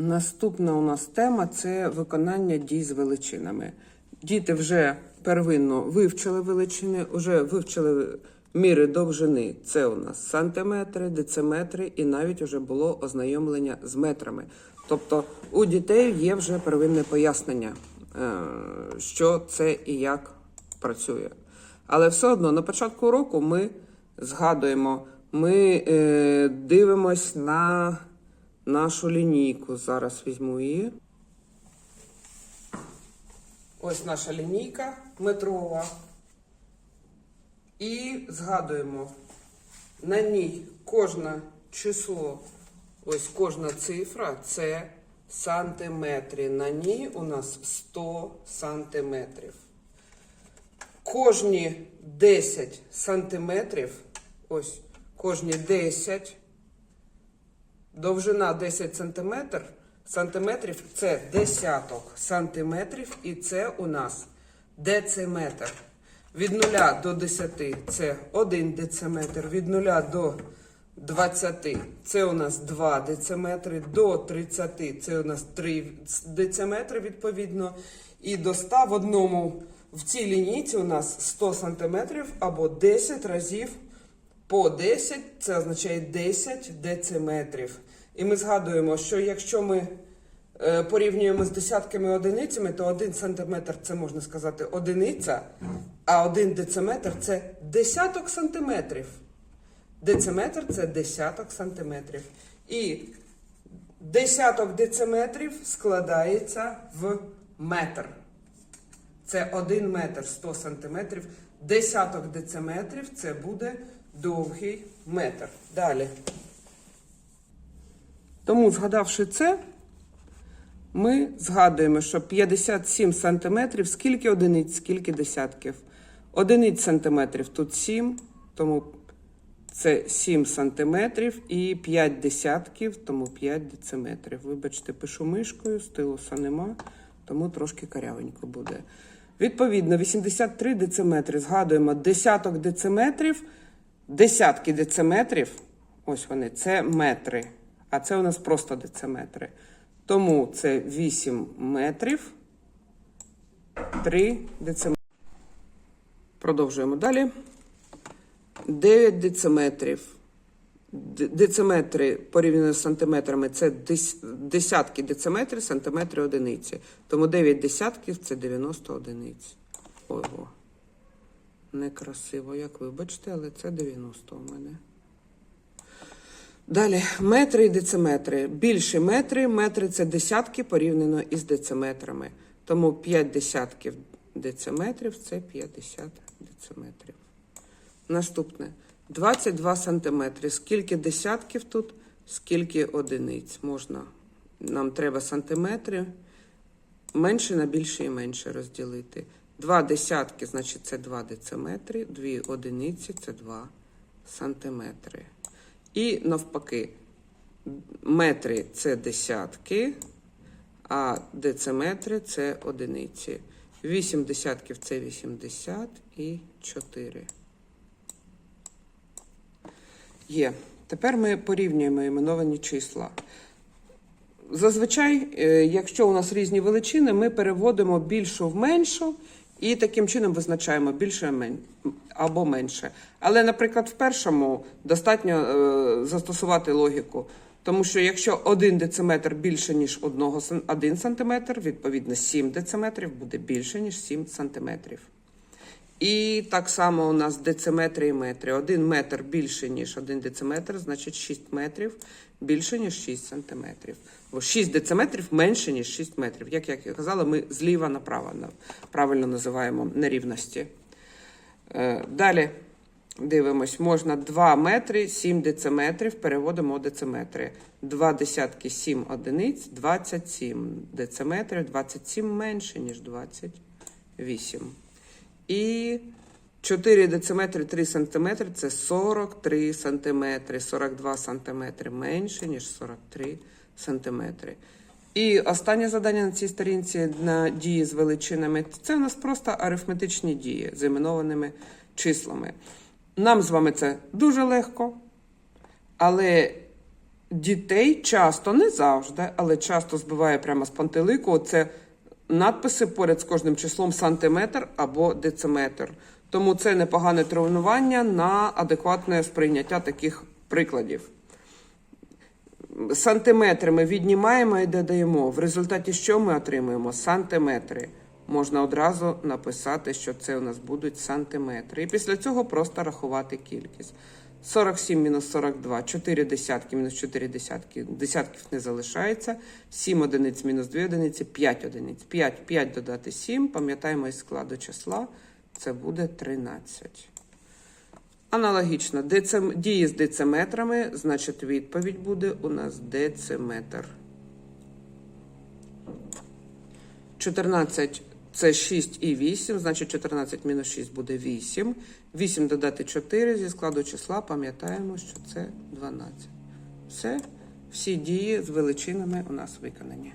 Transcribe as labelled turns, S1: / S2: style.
S1: Наступна у нас тема це виконання дій з величинами. Діти вже первинно вивчили величини, вже вивчили міри довжини. Це у нас сантиметри, дециметри і навіть вже було ознайомлення з метрами. Тобто у дітей є вже первинне пояснення, е, що це і як працює. Але все одно на початку року ми згадуємо, ми е, дивимось на нашу лінійку. Зараз візьму її. Ось наша лінійка метрова. І згадуємо, на ній кожне число, ось кожна цифра це сантиметри. На ній у нас 100 сантиметрів. Кожні 10 сантиметрів, ось кожні 10 Довжина 10 сантиметр, сантиметрів це десяток сантиметрів, і це у нас дециметр. Від 0 до 10 це 1 дециметр, від 0 до 20 це у нас 2 дециметри, до 30 це у нас 3 дециметри відповідно. І до 100 в одному в цій лінійці у нас 100 сантиметрів або 10 разів по 10 це означає 10 дециметрів. І ми згадуємо, що якщо ми е, порівнюємо з десятками одиницями, то 1 сантиметр це можна сказати одиниця, а 1 дециметр це десяток сантиметрів. Дециметр це десяток сантиметрів. І десяток дециметрів складається в метр. Це 1 метр 100 сантиметрів. Десяток дециметрів це буде довгий метр. Далі. Тому, згадавши це, ми згадуємо, що 57 сантиметрів, скільки одиниць, скільки десятків. Одиниць сантиметрів тут 7, тому це 7 сантиметрів і 5 десятків, тому 5 дециметрів. Вибачте, пишу мишкою, стилуса нема, тому трошки карявенько буде. Відповідно, 83 дециметри. Згадуємо десяток дециметрів, десятки дециметрів. Ось вони, це метри. А це у нас просто дециметри. Тому це 8 метрів, 3 дециметри. Продовжуємо далі. 9 дециметрів. Дециметри порівняно з сантиметрами це десятки дециметрів, сантиметри одиниці. Тому 9 десятків це 90 одиниць. Ого. Некрасиво, як ви бачите, але це 90 у мене. Далі, метри і дециметри. Більші метри. Метри це десятки порівняно із дециметрами. Тому 5 десятків дециметрів це 50 дециметрів. Наступне. 22 сантиметри. Скільки десятків тут, скільки одиниць можна. Нам треба сантиметри. Менше на більше і менше розділити. Два десятки, значить, це 2 дециметри. Дві одиниці це 2 сантиметри. І навпаки, метри це десятки, а дециметри це одиниці. 8 десятків це 80 і 4. Є. Тепер ми порівнюємо іменовані числа. Зазвичай, е, якщо у нас різні величини, ми переводимо більшу в меншу і таким чином визначаємо більше або менше. Але, наприклад, в першому достатньо е, застосувати логіку. Тому що якщо 1 дециметр більше, ніж 1 сантиметр, відповідно 7 дециметрів буде більше, ніж 7 сантиметрів. І так само у нас дециметри і метри. Один метр більше, ніж один дециметр, значить 6 метрів більше, ніж 6 сантиметрів. Бо 6 дециметрів менше, ніж 6 метрів. Як я казала, ми зліва направо правильно називаємо нерівності. Е, Далі дивимось, можна 2 метри, 7 дециметрів, переводимо у дециметри. 2 десятки 7 одиниць, 27 дециметрів, 27 менше, ніж 28. І 4 дециметри 3 сантиметри це 43 сантиметри, 42 сантиметри менше, ніж 43 сантиметри. І останнє завдання на цій сторінці на дії з величинами це у нас просто арифметичні дії з іменованими числами. Нам з вами це дуже легко, але Дітей часто, не завжди, але часто збиває прямо з пантелику. Це надписи поряд з кожним числом сантиметр або дециметр. Тому це непогане тренування на адекватне сприйняття таких прикладів. Сантиметри ми віднімаємо і додаємо. В результаті що ми отримуємо? Сантиметри. Можна одразу написати, що це у нас будуть сантиметри. І після цього просто рахувати кількість. 47 мінус 42, 4 десятки мінус 4 десятки. Десятків не залишається. 7 одиниць мінус 2 одиниці, 5 одиниць. 5, 5 додати 7, пам'ятаємо із складу числа, це буде 13. Аналогічно, децим... дії з дециметрами, значить відповідь буде у нас дециметр. 14 це 6 і 8, значить 14 мінус 6 буде 8. 8 додати 4 зі складу числа, пам'ятаємо, що це 12. Все, всі дії з величинами у нас виконані.